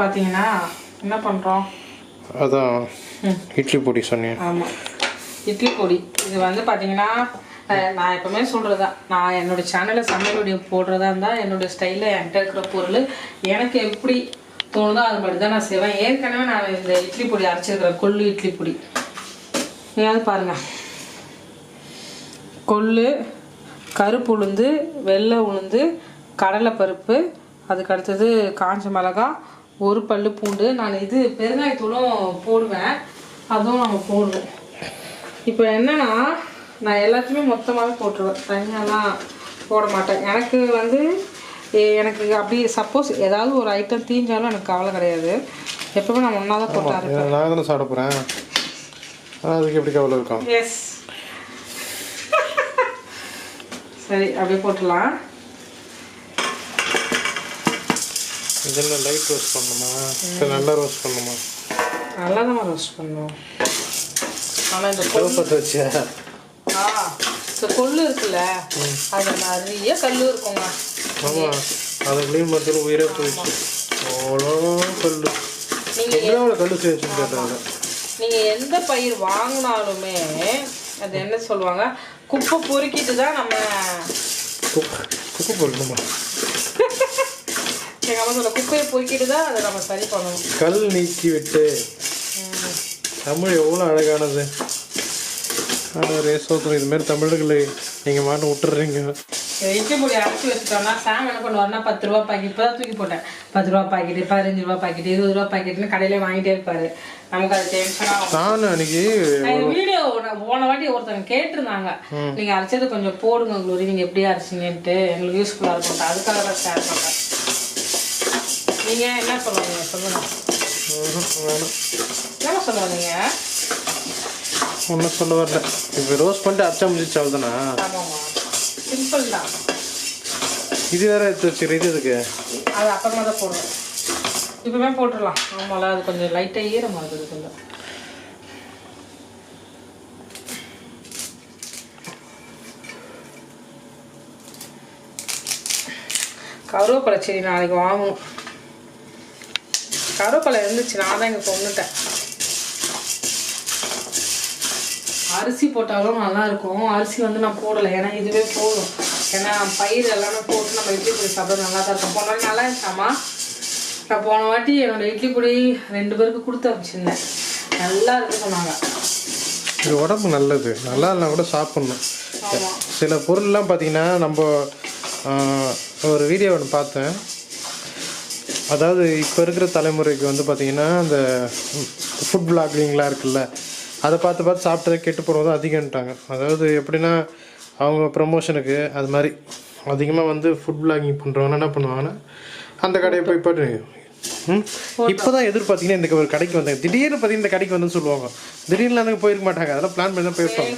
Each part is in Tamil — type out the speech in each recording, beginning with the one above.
பார்த்தீங்கன்னா என்ன பண்ணுறோம் அதான் இட்லி பொடி சொன்னேன். ஆமாம் இட்லி பொடி. இது வந்து பார்த்தீங்கன்னா நான் எப்பவுமே சொல்கிறதா நான் என்னோட சேனலில் சமையல் வீடியோ போடுறதா இருந்தால் என்னோட ஸ்டைலில் என்கிட்ட இருக்கிற பொருள் எனக்கு எப்படி தோணுதோ அது மட்டும் தான் நான் செய்வேன். ஏற்கனவே நான் இந்த இட்லி பொடி அரைச்சிருக்கிறேன் கொள்ளு இட்லி பொடி. நீயாவது பாருங்க. கொள்ளு கருப்பு உளுந்து வெள்ளை உளுந்து கடலைப்பருப்பு அதுக்கு அடுத்தது காஞ்ச மிளகா ஒரு பல்லு பூண்டு நான் இது பெருங்காயத்தூளும் போடுவேன். அதுவும் நம்ம போடுவோம். இப்போ என்னன்னா நான் எல்லாத்தையுமே மொத்தமாகவே போட்டுருவேன். தனியாலாம் போட மாட்டேன். எனக்கு வந்து எனக்கு அப்படி சப்போஸ் ஏதாவது ஒரு ஐட்டம் தீஞ்சாலும் எனக்கு கவலை கிடையாது. எப்பவுமே நான் ஒன்றா தான் போட்டு அரைப்பேன். இதை நான் தானே சாப்பிட போகிறேன் அதுக்கு எப்படி கவலை இருக்கும்? எஸ் சரி அப்படியே போட்டுடலாம். இதெல்லாம் லைட் ரோஸ்ட் பண்ணணுமா இல்லை நல்லா ரோஸ்ட் பண்ணணுமா நல்லா தான் ரோஸ்ட் பண்ணுவோம் ஆனால் இந்த கொள்ளு சிவப்பத்தை வச்சியா? ஆ இந்த கொள்ளு இருக்குல்ல அது நிறைய கல் இருக்குங்க ஆமாம் அதை க்ளீன் பண்ணுறது உயிரே போயிடுச்சு. அவ்வளோ கல் நீங்கள் எவ்வளோ கல் சேர்த்துன்னு கேட்டாங்க நீங்கள் எந்த பயிர் வாங்கினாலுமே அது என்ன சொல்லுவாங்க குப்பை பொறுக்கிட்டு தான் நம்ம குப்பை குப்பை பொருளுமா சொல்ல குப்பையை பொறுக்கிட்டு தான் அதை நம்ம சரி பண்ணணும். கல் நீக்கி விட்டு. தமிழ் எவ்வளோ அழகானது. ஆனால் ரேசோத்தம் இதுமாரி தமிழர்களை நீங்கள் மாட்ட விட்டுறீங்க. இட்லி பொடி அரைச்சி வச்சுட்டோம்னா சாம் என்ன பண்ணுவாருன்னா பத்து ரூபா பாக்கெட் இப்போ தான் தூக்கி போட்டேன். பத்து ரூபா பாக்கெட்டு பதினஞ்சு ரூபா பாக்கெட் இருபது ரூபா பாக்கெட்னு கடையிலே வாங்கிட்டே இருப்பாரு. நமக்கு அது டென்ஷனாக நான் அன்னைக்கு வீடியோ போன வாட்டி ஒருத்தவங்க கேட்டிருந்தாங்க. நீங்க அரைச்சது கொஞ்சம் போடுங்க குளோரி. நீங்க எப்படி அரைச்சிங்கன்ட்டு. எங்களுக்கு யூஸ்ஃபுல்லா இருக்கும். அதுக்காக தான் ஷேர் பண்றேன் நீங்க என்ன சொல்லுவீங்க சொல்லுங்க. ம்ஹும், வேணாம் என்ன சொல்லுவீங்க ஒன்றும் சொல்ல வரல. இப்போ ரோஸ் பண்ணிட்டு அரைச்சா முடிச்சு அவ்வளோதானா சிம்பிள் தான். இது வேற எடுத்து வச்சுக்கிற இது இதுக்கு அது அப்புறமா தான் போடுவோம் இப்பவுமே போட்டுடலாம். ஆமாம்ல அது கொஞ்சம் லைட்டாக ஈரமாக இருக்குது கொஞ்சம். கருவேப்பிலை செடி நாளைக்கு வாங்கணும். கருவேப்பிலை இருந்துச்சு நான் தான் இங்கே கொண்டுட்டேன். அரிசி போட்டாலும் நல்லா இருக்கும். அரிசி வந்து நான் போடலை. ஏன்னா இதுவே போதும். ஏன்னா பயிர் எல்லாமே போட்டு நம்ம இட்லி பொடி சாப்பிட நல்லா தான் இருக்கும். போன நல்லா இருந்துச்சாமா நான் போன வாட்டி என்னோட இட்லி பொடி ரெண்டு பேருக்கு கொடுத்து வச்சுருந்தேன் நல்லா இருக்கு சொன்னாங்க. இது உடம்பு நல்லது. நல்லா இல்லைனா கூட சாப்பிட்ணும். சில பொருள்லாம் பார்த்தீங்கன்னா நம்ம ஒரு வீடியோ ஒன்று பார்த்தேன். அதாவது இப்போ இருக்கிற தலைமுறைக்கு வந்து பார்த்தீங்கன்னா அந்த ஃபுட் பிளாகிங்லாம் இருக்குல்ல அதை பார்த்து பார்த்து சாப்பிட்டதை கெட்டு போகிறது அதிகம்ட்டாங்க அதாவது எப்படின்னா அவங்க ப்ரமோஷனுக்கு அது மாதிரி அதிகமாக வந்து ஃபுட் பிளாகிங் பண்ணுறவங்க என்ன பண்ணுவாங்கன்னா அந்த கடையை போய் பாட்டு ம்? இப்போ தான் எதிர்பார்த்தீங்கன்னா இந்த ஒரு கடைக்கு வந்தாங்க. திடீர்னு பார்த்தீங்கன்னா இந்த கடைக்கு வந்து சொல்லுவாங்க. திடீர்னு அந்த போயிருக்க மாட்டாங்க. அதெல்லாம் பிளான் பண்ணி தான் போயிருப்பாங்க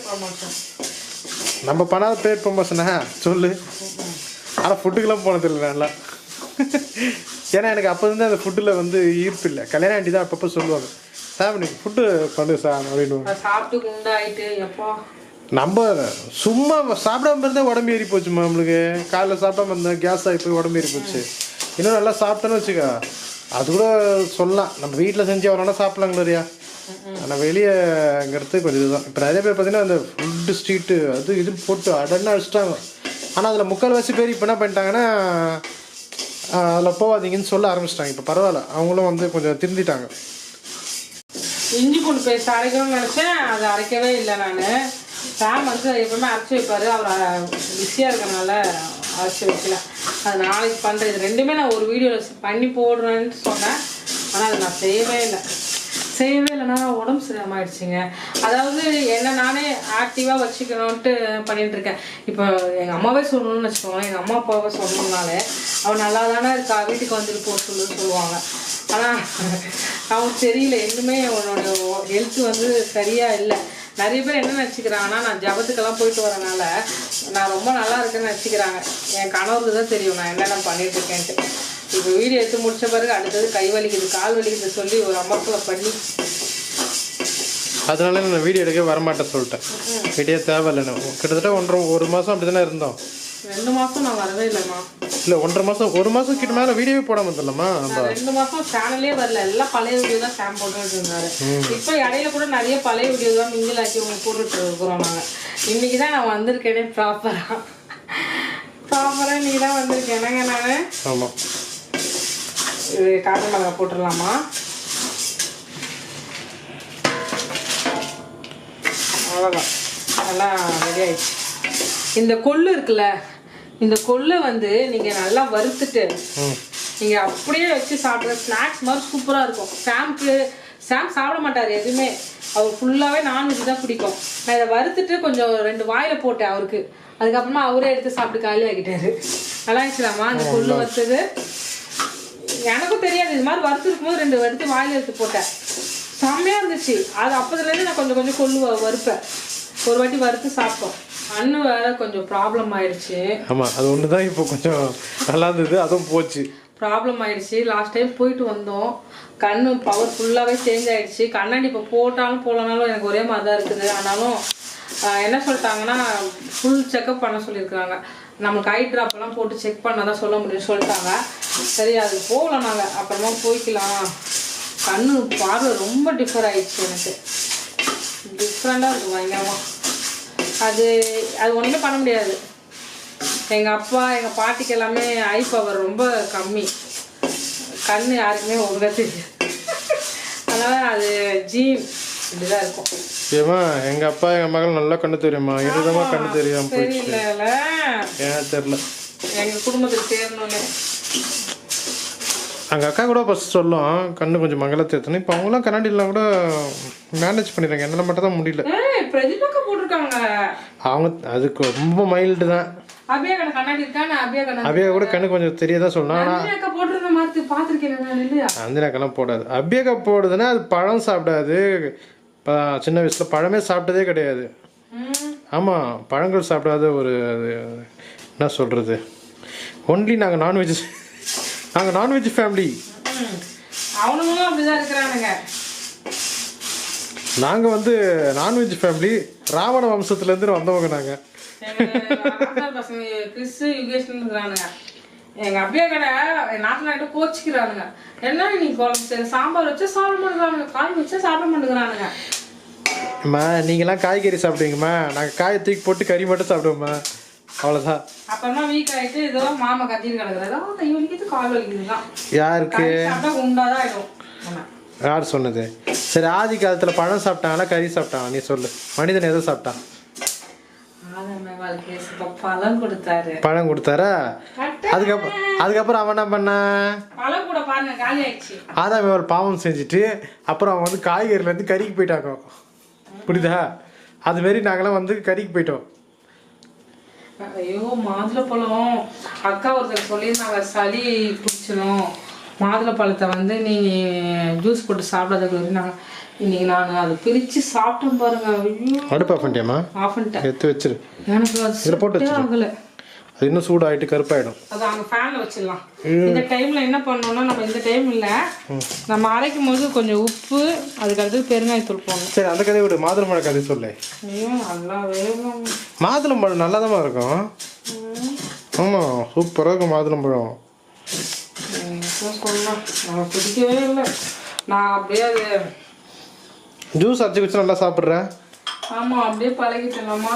நம்ம பண்ணாத பேர் ப்ரமோஷனா சொல்லு. ஆனால் ஃபுட்டுக்கெல்லாம் போனதில்லை நல்லா ஏன்னா எனக்கு அப்போ இருந்து அந்த ஃபுட்டில் வந்து ஈர்ப்பு இல்லை. கல்யாணம் ஆண்டி தான் அப்பப்போ சொல்லுவாங்க. சார் எனக்கு ஃபுட்டு பண்ணு சார் அப்படின்னு அதை சாப்பிட்டு குண்டாயிட்டு எப்போ? நம்ம சும்மா சாப்பிடாம இருந்தால் உடம்பு ஏறி போச்சுமா நம்மளுக்கு. காலைல சாப்பிடாம இருந்தேன் கேஸ் ஆகி போய் உடம்பு ஏறி போச்சு. இன்னும் நல்லா சாப்பிட்டேன்னு வச்சுக்கோ. அது கூட சொல்லலாம். நம்ம வீட்டில் செஞ்சு எவ்வளோனா சாப்பிட்லாங்களா இல்லையா ஆனால் வெளியேங்கிறது கொஞ்சம் இதுதான். இப்போ நிறைய பேர் பார்த்தீங்கன்னா அந்த ஃபுட்டு ஸ்ட்ரீட்டு அது இது போட்டு அடன்னு அடிச்சிட்டாங்க. ஆனால் அதில் முக்கால்வாசி பேர் இப்போ என்ன பண்ணிட்டாங்கன்னா அதில் போகாதீங்கன்னு சொல்ல ஆரம்பிச்சிட்டாங்க. இப்போ பரவாயில்ல. அவங்களும் வந்து கொஞ்சம் திருந்திட்டாங்க. இஞ்சி பூண்டு பேஸ்ட் அரைக்கணும்னு நினச்சேன். அது அரைக்கவே இல்லை நான். சாம் வந்து எப்பவுமே அரைச்சி வைப்பாரு. அவர் பிஸியாக இருக்கிறனால அரைச்சி வைக்கல. அது நாளைக்கு பண்ணுறது இது ரெண்டுமே நான் ஒரு வீடியோவில் பண்ணி போடுறேன்னு சொன்னேன். ஆனால் அதை நான் செய்யவே இல்லை. செய்யவே இல்லைன்னா உடம்பு சரியாம அதாவது என்ன நானே ஆக்டிவாக வச்சுக்கணுன்ட்டு பண்ணிட்டு இருக்கேன். இப்போ எங்கள் அம்மாவே சொல்லணும்னு வச்சுக்கோங்களேன். எங்கள் அம்மா அப்பாவே சொல்லணும்னாலே அவள் நல்லா தானே இருக்கா வீட்டுக்கு வந்துட்டு போக சொல்லு சொல்லுவாங்க. ஆனால் அவங்க தெரியல இன்னுமே அவனோட ஹெல்த் வந்து சரியாக இல்லை. நிறைய பேர் என்ன நினச்சிக்கிறாங்கன்னா நான் ஜபத்துக்கெல்லாம் போயிட்டு வரனால நான் ரொம்ப நல்லா இருக்கேன்னு நினச்சிக்கிறாங்க. என் கணவருக்கு தான் தெரியும் நான் என்னென்ன பண்ணிட்டு இருக்கேன்ட்டு. இப்போ வீடியோ எடுத்து முடிச்ச பிறகு அடுத்தது கை வலிக்குது கால் வலிக்குது சொல்லி ஒரு அமர்க்களை பண்ணி. அதனால நான் வீடியோ எடுக்க வரமாட்டேன் சொல்லிட்டேன். வீடியோ தேவையில்லை. நான் கிட்டத்தட்ட ஒன்றரை ஒரு மாதம் அப்படி தானே இருந்தோம். ரெண்டு மாசம் நான் வரவே இல்லைம்மா. இல்லை ஒன்றரை மாதம் ஒரு மாதம் கிட்ட மேலே வீடியோவே போடாம நம்ம நான் ரெண்டு மாசம் சேனலே வரல. எல்லாம் பழைய வீடியோ தான் சாம் போட்டுட்டு இருந்தாரு. இப்போ இடையில கூட நிறைய பழைய வீடியோ தான் மிங்கில் ஆக்கி உங்களுக்கு போட்டுட்டு இருக்கிறோம் நாங்கள் இன்னைக்கு தான் நான் வந்திருக்கேனே ப்ராப்பராக ப்ராப்பராக இன்னைக்கு தான் வந்திருக்கேன். என்னங்க நான்? ஆமாம் இது காட்டு மிளகா போட்டுடலாமா? அவ்வளோதான் நல்லா ரெடி ஆயிடுச்சு. இந்த கொள்ளு இருக்குல்ல இந்த கொள்ளு வந்து நீங்கள் நல்லா வறுத்துட்டு நீங்கள் அப்படியே வச்சு சாப்பிட்ற ஸ்நாக்ஸ் மாதிரி சூப்பராக இருக்கும். சாம்க்கு சாம் சாப்பிட மாட்டார் எதுவுமே. அவர் ஃபுல்லாகவே நான்வெஜ் தான் பிடிக்கும். நான் இதை வறுத்துட்டு கொஞ்சம் ரெண்டு வாயில் போட்டேன் அவருக்கு. அதுக்கப்புறமா அவரே எடுத்து சாப்பிட்டு காலி ஆகிட்டாரு. நல்லா இருந்துச்சுலாமா அந்த கொள்ளு வறுத்தது? எனக்கும் தெரியாது. இது மாதிரி வறுத்துருக்கும் போது ரெண்டு எடுத்து வாயில் எடுத்து போட்டேன். செம்மையாக இருந்துச்சு. அது அப்போதுலேருந்து நான் கொஞ்சம் கொஞ்சம் கொள்ளு வறுப்பேன். ஒரு வாட்டி வறுத்து சாப்பிட்டோம். அண்ணு வேற கொஞ்சம் ப்ராப்ளம் ஆயிடுச்சு. ஆமாம் அது ஒன்று தான் இப்போ கொஞ்சம் நல்லா இருந்தது அதுவும் போச்சு. ப்ராப்ளம் ஆயிடுச்சு. லாஸ்ட் டைம் போயிட்டு வந்தோம். கண்ணு பவர் ஃபுல்லாகவே சேஞ்ச் ஆயிடுச்சு. கண்ணாடி இப்போ போட்டாலும் போடலனாலும் எனக்கு ஒரே மாதிரி தான் இருக்குது. ஆனாலும் என்ன சொல்லிட்டாங்கன்னா ஃபுல் செக்கப் பண்ண சொல்லியிருக்காங்க நமக்கு ஐ ட்ராப் எல்லாம் போட்டு செக் பண்ணதான் சொல்ல முடியும்னு சொல்லிட்டாங்க. சரி அது போகல நாங்கள் அப்புறமா போய்க்கலாம். கண்ணு பார்வை ரொம்ப டிஃபர் ஆயிடுச்சு எனக்கு. டிஃப்ரெண்டாக இருக்கும் பயங்கரமாக அது அது ஒன்றுமே பண்ண முடியாது. எங்கள் அப்பா எங்கள் பாட்டிக்கு எல்லாமே ஐ பவர் ரொம்ப கம்மி. கண் யாருக்குமே ஒழுங்காக தெரியாது. அதனால் அது ஜீன் இப்படிதான் இருக்கும். ஏமா எங்கள் அப்பா எங்கள் மகள் நல்லா கண்ணு தெரியுமா இருதமாக கண்ணு தெரியாம போயிடுச்சு. தெரியல. ஏன் குடும்பத்துக்கு சேரணும்னு. அங்கே அக்கா கூட ஃபஸ்ட் சொல்லும். கண்ணு கொஞ்சம் மங்கள தேத்தணும் இப்போ அவங்களாம் கண்ணாடிலாம் கூட மேனேஜ் பண்ணிடுறாங்க. என்னால் மட்டும் தான் முடியல. போட்டிருக்காங்க. அவங்க அதுக்கு ரொம்ப மைல்டு தான். அபியா கண்ணு கண்ணாடி இருக்கா? நான் அபியா கண்ணு அபியா கூட கண்ணு கொஞ்சம் தெரியாதா இல்லையா அந்தினாக்கெல்லாம் போடாது. அபியக்கா போடுதுன்னா அது பழம் சாப்பிடாது. இப்போ சின்ன வயசில் பழமே சாப்பிட்டதே கிடையாது. ஆமாம் பழங்கள் சாப்பிடாத ஒரு என்ன சொல்கிறது ஒன்லி நாங்கள் நான்வெஜ் நாங்கள் நான்வெஜ் ஃபேமிலி ம். அவனுங்களும் அப்படிதான் இருக்கிறானுங்க. நாங்கள் வந்து நான்வெஜ் ஃபேமிலி ராவண வம்சத்துலேருந்து வந்தவங்க நாங்கள் பசங்க யுகேஷ்னு இருக்கிறானுங்க. எங்க அப்பியா கடை நாத்தனார்கிட்ட கோச்சிக்கிறானுங்க. என்ன நீ குழம்பு சாம்பார் வச்சா சாப்பிட மாட்டேங்கிறானுங்க. காய் வச்சா சாப்பிட மாட்டேங்கிறானுங்க. அம்மா நீங்களாம் காய்கறி சாப்பிடுவீங்கம்மா. நாங்கள் காயை தூக்கி போட்டு கறி மட்டும் சாப்பிடுவோம்மா. அவ்வளோதான் அப்புறமா வீக் ஆயிட்டு ஏதோ மாமா கத்திட்டு கிடக்குறாரு. "ஆ, கை வலிக்குது கால் வலிக்குது தான் யாருக்கு? உண்டாதான் ஆயிடும். யார் சொன்னது? சரி ஆதி காலத்தில் பழம் சாப்பிட்டாங்களா கறி சாப்பிட்டாங்களா? நீ சொல்லு. மனிதன் எதை சாப்பிட்டான்? பழம் கொடுத்தாரு. பழம் கொடுத்தாரா? அதுக்கப்புறம் அதுக்கப்புறம் அவன் என்ன பண்ணான் பழம் கூட பாருங்க காலி ஆயிடுச்சு. ஆதாம் ஒரு பாவம் செஞ்சுட்டு அப்புறம் அவன் வந்து காய்கறிலேருந்து கறிக்கு போயிட்டாங்க. புரியுதா? அதுமாரி நாங்களாம் வந்து கறிக்கு போயிட்டோம். ஐயோ மாதுளப்பழம் அக்கா ஒருத்தர் சொல்லியிருந்தாங்க சளி பிடிச்சிடும் மாதுளப்பழத்தை வந்து நீ ஜூஸ் போட்டு சாப்பிடாத நாங்கள் இன்னைக்கு நான் அதை பிரித்து சாப்பிட்டேன் பாருங்க. அடுப்பா பண்ணிட்டியாம்மா? ஆஃப் பண்ணிட்டேன். எடுத்து வச்சிரு. எனக்கு அது போட்டு ஆகல. அது இன்னும் சூடாயிட்டு கருப்பாயிடும். அது அங்கே ஃபேனில் வச்சிடலாம். இந்த டைமில் என்ன பண்ணணும்னா நம்ம இந்த டைம் இல்லை நம்ம அரைக்கும் போது கொஞ்சம் உப்பு அதுக்கடுத்து பெருங்காயத்தூள் போடணும். சரி அந்த கதையை விடு. மாதுளம்பழம் கதை சொல்லு. ஐயோ நல்லா வேகும் மாதுளம்பழம் நல்லா இருக்கும். ஆமாம் சூப்பராக இருக்கும் மாதுளம்பழம் சொல்லலாம் எனக்கு பிடிக்கவே இல்லை. நான் அப்படியே அது ஜூஸ் அரைச்சி வச்சு நல்லா சாப்பிட்றேன். ஆமாம் அப்படியே பழகிட்டலாமா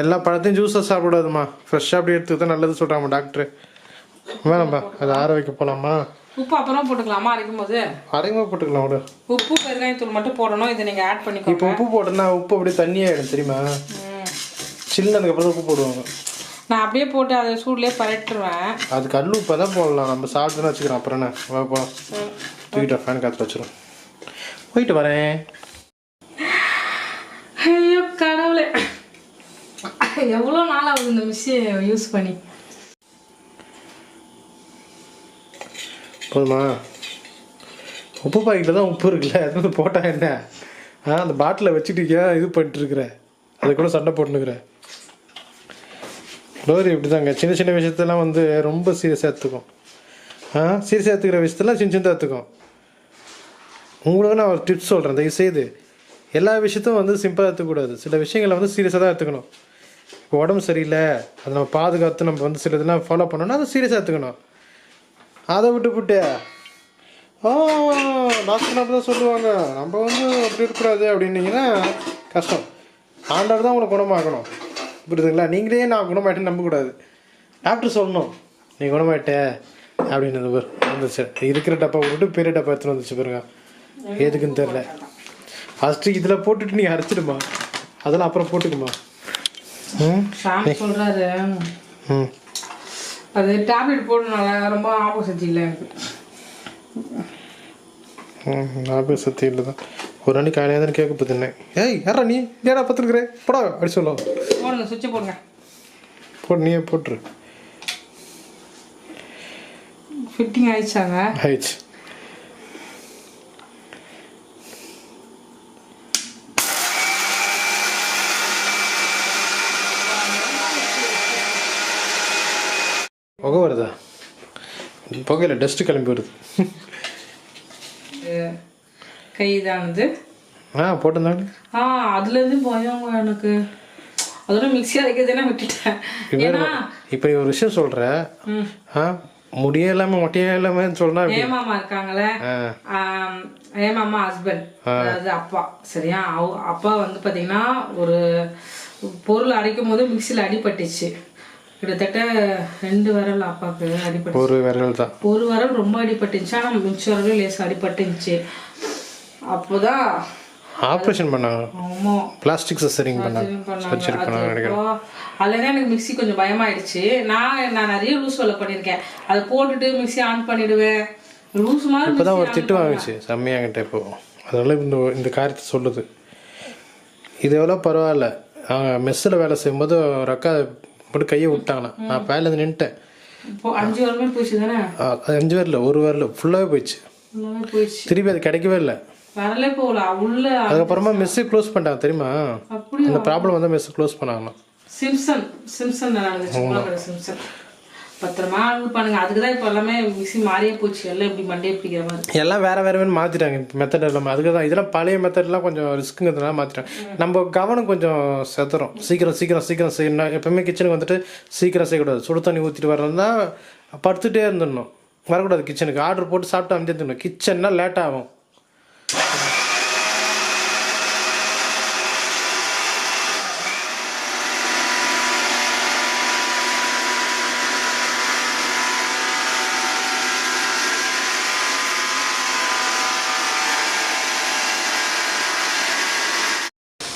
எல்லா பழத்தையும் ஜூஸாக சாப்பிடாதுமா ஃப்ரெஷ்ஷாக அப்படி எடுத்துக்கிட்டா நல்லது சொல்கிறாங்க டாக்டர் வேணாம்ப்பா அதை ஆற வைக்க போகலாமா உப்பு அப்புறம் போட்டுக்கலாமா அரைக்கும் போது அரைங்கமாக போட்டுக்கலாம் விடு. உப்பு பெருங்காயத்தூள் மட்டும் போடணும் இதை நீங்கள் ஆட் பண்ணிக்கோங்க. இப்போ உப்பு போட்டோன்னா உப்பு அப்படியே தண்ணியாகிடும் தெரியுமா? ம். சில்லுனதுக்கப்புறம் உப்பு போடுவாங்க. நான் அப்படியே போட்டு அதை சூட்லேயே பரட்டுருவேன். அது கல் உப்பை தான் போடலாம். நம்ம சாப்பிட்டுன்னு வச்சுக்கிறோம் அப்புறம் என்ன? போகலாம் தூக்கிட்டு ஃபேன் காற்று வச்சிடும் போயிட்டு வரேன். ஐயோ கடவுளே. எவ்வளோ நாள் ஆகுது இந்த மிஷினை யூஸ் பண்ணி? போதுமா? உப்பு பாக்கெட்டில் தான் உப்பு இருக்குல்ல அது வந்து போட்டா என்ன? ஆ அந்த பாட்டிலை வச்சுட்டு இது பண்ணிட்டு இருக்கிற அது கூட சண்டை போட்டுனுக்குற டோரி இப்படி தாங்க சின்ன சின்ன விஷயத்தெல்லாம் வந்து ரொம்ப சீரியஸாக எடுத்துக்கும். ஆ சீரியஸாக எடுத்துக்கிற விஷயத்தெல்லாம் சின்ன சின்னதாக எடுத்துக்கும். உங்களுக்கு நான் ஒரு டிப்ஸ் சொல்கிறேன் தயவு செய்து எல்லா விஷயத்தையும் வந்து சிம்பிளாக எடுத்துக்கூடாது. சில விஷயங்களை வந்து சீரியஸாக தான் எடுத்துக்கணும். இப்போ உடம்பு சரியில்லை அதை நம்ம பாதுகாத்து நம்ம வந்து சில இதெல்லாம் ஃபாலோ பண்ணோம்னா அதை சீரியஸாக எடுத்துக்கணும். அதை விட்டு விட்டு ஓ டாக்டர் அப்படி தான் சொல்லுவாங்க. நம்ம வந்து அப்படி இருக்கக்கூடாது அப்படின்னீங்கன்னா கஷ்டம். ஆண்டவர் தான் உங்களை குணமாக்கணும். புரியுதுங்களா? நீங்களே நான் குணமாயிட்டேன்னு நம்பக்கூடாது. டாக்டர் சொல்லணும். நீ குணமாயிட்ட அப்படின்னு வந்துச்சு. இருக்கிற டப்பா விட்டு பெரிய டப்பா எடுத்துன்னு வந்துச்சு பாருங்க. எதுக்குன்னு தெரில ஃபஸ்ட்டு இதில் போட்டுட்டு நீ அரைச்சிடுமா. அதெல்லாம் அப்புறம் போட்டுக்குமா. சொல்றாரு. ம். அது டேப்லெட் போடணும்ல ரொம்ப ஆப்போசிட் இல்லை. எனக்கு ம் ஆபீஸ் சத்தி இல்லை தான். ஒரு நாளைக்கு காலையாக தான் கேட்க பார்த்துனேன் ஏய் யாரா நீ? ஏடா பார்த்துருக்குறே? போடா அப்படி சொல்லும் போடுங்க சுவிட்சை போடுங்க. போட்டு நீயே போட்டுரு. ஃபிட்டிங் ஆயிடுச்சாங்க. ஆயிடுச்சு புகை வருதா புகையில் டஸ்ட்டு கிளம்பி வருது. கை இதானது? ஆ போட்டிருந்தாங்க. ஆ அதுலேருந்து பயங்க எனக்கு. அதோட மிக்ஸி அரைக்கிறதுனா விட்டுட்டேன். ஏன்னா இப்போ ஒரு விஷயம் சொல்கிற ஆ முடியே இல்லாமல் மொட்டையே இல்லாமல் சொன்னா? ஏமாமா இருக்காங்களே? ஏமாமா ஹஸ்பண்ட் அதாவது அப்பா. சரியா? அப்பா வந்து பாத்தீங்கன்னா ஒரு பொருள் அரைக்கும் போது மிக்சியில் அடிபட்டுச்சு. கிட்டத்தட்ட ரெண்டு விரல் அப்பாவுக்கு அடிபட்டு ஒரு விரல் தான். ஒரு விரல் ரொம்ப அடிபட்டுச்சு. ஆனால் மிச்ச விரலும் லேசாக அடிபட்டுச்சு. அப்போதான் ஆப்ரேஷன் பண்ணாங்க ஆமா. பிளாஸ்டிக் சர்ஜரிங் பண்ணாங்க. சர்ஜரி பண்ணாங்க நினைக்கிறேன். எனக்கு மிக்ஸி கொஞ்சம் பயமாயிடுச்சு. நான் நான் நிறைய லூஸ் வேலை பண்ணியிருக்கேன். அதை போட்டுட்டு மிக்ஸி ஆன் பண்ணிடுவேன். லூஸ் மாதிரி இப்போதான் ஒரு mixie on திட்டு வாங்குச்சு. செம்மையாங்கிட்ட இப்போ. அதனால இந்த இந்த காரியத்தை சொல்லுது. இது எவ்வளோ பரவாயில்ல. மெஸ்ஸில் வேலை செய்யும்போது ஒரு அக்கா போட்டு கையை விட்டாங்கண்ணா நான் நின்றுட்டேன் இப்போ அஞ்சு வாரமே போயிடுச்சு தானே அஞ்சு வரல ஒரு வரல ஃபுல்லாகவே போயிடுச்சு. திருப்பி அது கிடைக்கவே இல்லை. வரலே போகல உள்ள அதுக்கப்புறமா மெஸ்ஸு க்ளோஸ் பண்ணிட்டாங்க தெரியுமா? அப்படி அந்த ப்ராப்ளம் வந்து மெஸ் க்ளோஸ் பண்ணாங்கண்ணா சிம்சன் சிம்சன் சிம்சன். பத்திரமா இது பண்ணுங்க அதுக்கு தான் இப்போ எல்லாமே மிக்ஸி மாறியே போச்சு. எல்லாம் இப்படி மண்டே பிடிக்கிற மாதிரி. எல்லாம் வேற வேற வேறு மாற்றிட்டாங்க மெத்தட் எல்லாமே அதுக்கு தான் இதெல்லாம் பழைய மெத்தட்லாம் கொஞ்சம் ரிஸ்க்குங்கிறதுனால மாற்றிட்டாங்க நம்ம கவனம் கொஞ்சம் செத்துறோம் சீக்கிரம் சீக்கிரம் சீக்கிரம் செய்யணும் எப்பவுமே கிச்சனுக்கு வந்துட்டு சீக்கிரம் செய்யக்கூடாது. சுடு தண்ணி ஊற்றிட்டு வரணும்னா படுத்துட்டே இருந்துடணும். வரக்கூடாது கிச்சனுக்கு ஆர்டர் போட்டு சாப்பிட்டு அமைஞ்சே இருந்துடணும். கிச்சன்னா லேட் ஆகும்.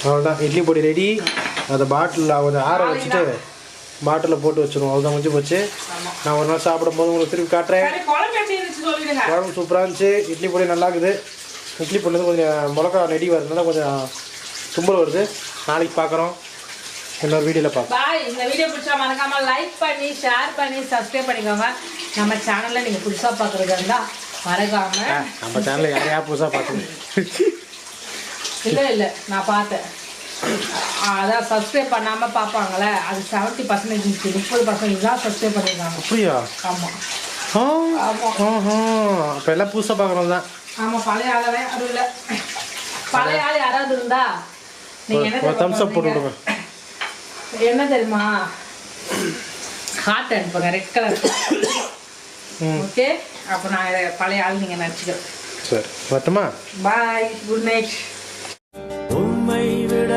அவ்வளோதான் இட்லி பொடி ரெடி அதை பாட்டிலில் அதை ஆற வச்சுட்டு பாட்டிலில் போட்டு வச்சிருவோம். அவ்வளோதான் முடிஞ்சு போச்சு. நான் ஒரு நாள் சாப்பிடும் போது உங்களுக்கு திருப்பி காட்டுறேன். குழம்பு சூப்பராக இருந்துச்சு இட்லி பொடி நல்லா இருக்குது. இட்லி பொடி கொஞ்சம் மிளகா நெடி வருதுனால கொஞ்சம் தும்பல் வருது. நாளைக்கு பார்க்குறோம் இன்னொரு வீடியோவில் பாய் இந்த வீடியோ பிடிச்சா மறக்காம லைக் பண்ணி ஷேர் பண்ணி சப்ஸ்கிரைப் பண்ணிக்கோங்க. நம்ம சேனல்ல நீங்க புதுசா பாக்குறதா இருந்தா மறக்காம நம்ம சேனலில் யாரையா புதுசாக பார்க்கணும் இல்ல இல்ல நான் பார்த்தேன். அதான் சப்ஸ்கிரைப் பண்ணாம பார்ப்பாங்களே அது செவன்ட்டி பர்சன்டேஜ் முப்பது பர்சன்டேஜ் தான் சப்ஸ்கிரைப் பண்ணிருக்காங்க அப்படியா? ஆமா. ஆ? ஆமா. ஆஹா அப்போ எல்லாம் புதுசாக பார்க்குறோம் தான். ஆமா பழைய ஆளவே அது இல்ல. பழைய ஆள் யாராவது இருந்தா நீங்க என்ன தம்ஸ் அப் போட்டு விடுங்க என்ன தெரியுமா? ஹார்ட் அனுப்புங்க ரெட் கலர் ஓகே அப்போ நான் பழைய ஆள் நீங்கள் நினச்சிக்கிறேன் சரி வரட்டுமா? Bye good night